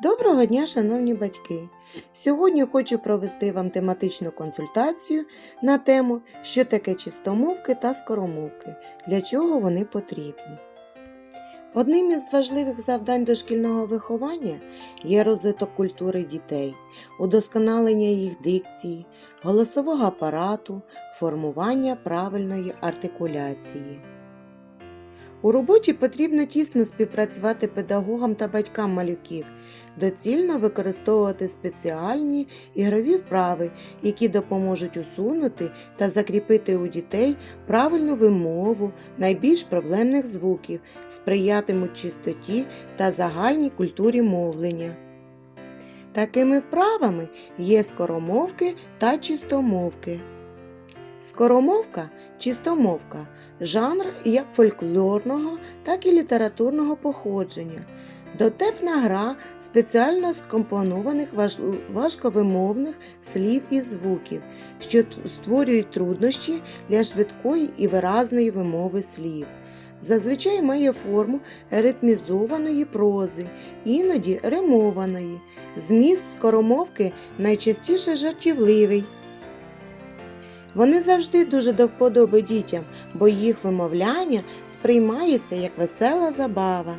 Доброго дня, шановні батьки! Сьогодні хочу провести вам тематичну консультацію на тему, що таке чистомовки та скоромовки, для чого вони потрібні. Одним із важливих завдань дошкільного виховання є розвиток культури дітей, удосконалення їх дикції, голосового апарату, формування правильної артикуляції. У роботі потрібно тісно співпрацювати педагогам та батькам малюків, доцільно використовувати спеціальні ігрові вправи, які допоможуть усунути та закріпити у дітей правильну вимову найбільш проблемних звуків, сприятимуть чистоті та загальній культурі мовлення. Такими вправами є скоромовки та чистомовки. Скоромовка чистомовка жанр як фольклорного, так і літературного походження. Дотепна гра спеціально скомпонованих важ- важковимовних слів і звуків, що створюють труднощі для швидкої і виразної вимови слів. Зазвичай має форму ритмізованої прози, іноді римованої. Зміст скоромовки найчастіше жартівливий. Вони завжди дуже до вподоби дітям, бо їх вимовляння сприймається як весела забава.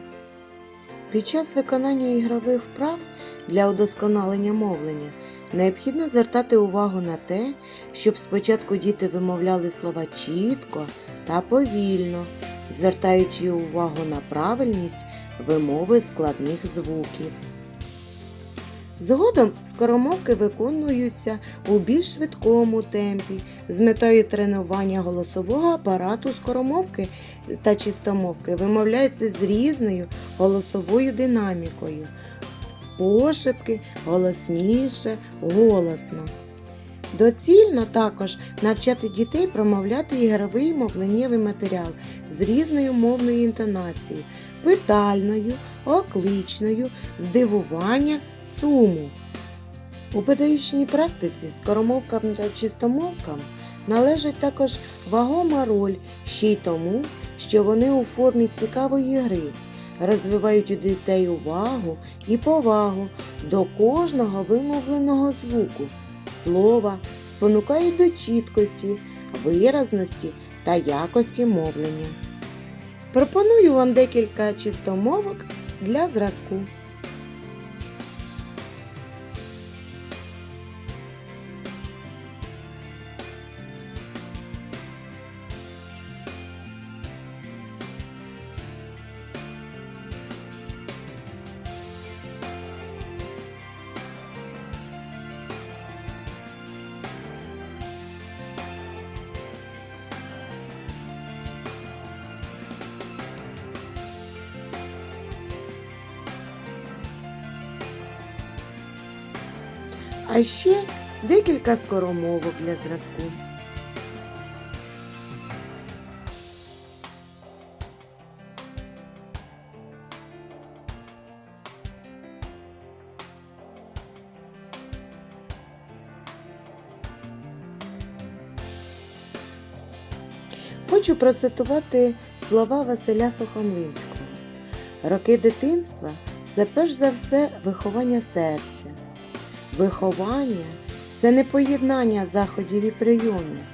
Під час виконання ігрових вправ для удосконалення мовлення необхідно звертати увагу на те, щоб спочатку діти вимовляли слова чітко та повільно, звертаючи увагу на правильність вимови складних звуків. Згодом скоромовки виконуються у більш швидкому темпі з метою тренування голосового апарату скоромовки та чистомовки вимовляються з різною голосовою динамікою. Пошепки голосніше, голосно. Доцільно також навчати дітей промовляти ігровий мовленнєвий матеріал з різною мовною інтонацією, питальною, окличною, здивування, суму. У педагогічній практиці скоромовкам та чистомовкам належить також вагома роль ще й тому, що вони у формі цікавої гри розвивають у дітей увагу і повагу до кожного вимовленого звуку, слова, спонукають до чіткості, виразності та якості мовлення. Пропоную вам декілька чистомовок для зразку. А ще декілька скоромовок для зразку. Хочу процитувати слова Василя Сухомлинського. Роки дитинства це перш за все виховання серця. Виховання це не поєднання заходів і прийомів,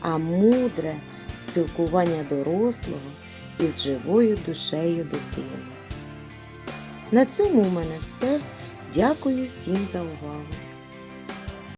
а мудре спілкування дорослого із живою душею дитини. На цьому у мене все. Дякую всім за увагу.